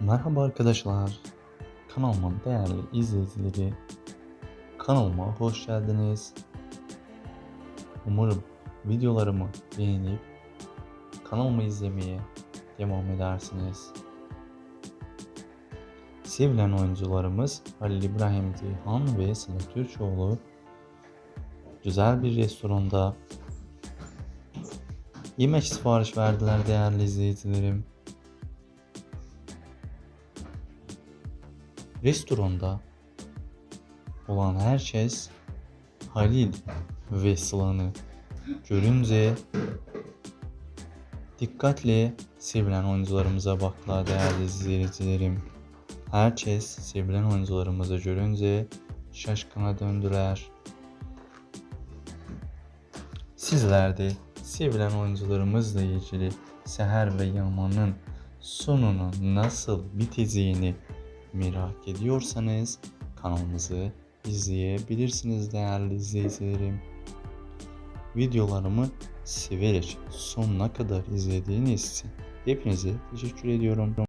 Merhaba arkadaşlar. Kanalımın değerli izleyicileri. Kanalıma hoş geldiniz. Umarım videolarımı beğenip kanalımı izlemeye devam edersiniz. Sevilen oyuncularımız Halil İbrahim Ceyhan ve Sıla Türkoğlu güzel bir restoranda yemek sipariş verdiler değerli izleyicilerim. Restoranda olan herkes Halil ve Sıla'nı görünce dikkatle sevilen oyuncularımıza baktılar değerli izleyicilerim. Herkes sevilen oyuncularımızı görünce şaşkına döndüler. Sizler de sevilen oyuncularımızla ilgili Seher ve Yaman'ın sonunun nasıl biteceğini merak ediyorsanız kanalımızı izleyebilirsiniz değerli izleyicilerim. Videolarımı severek sonuna kadar izlediğiniz için hepinize teşekkür ediyorum.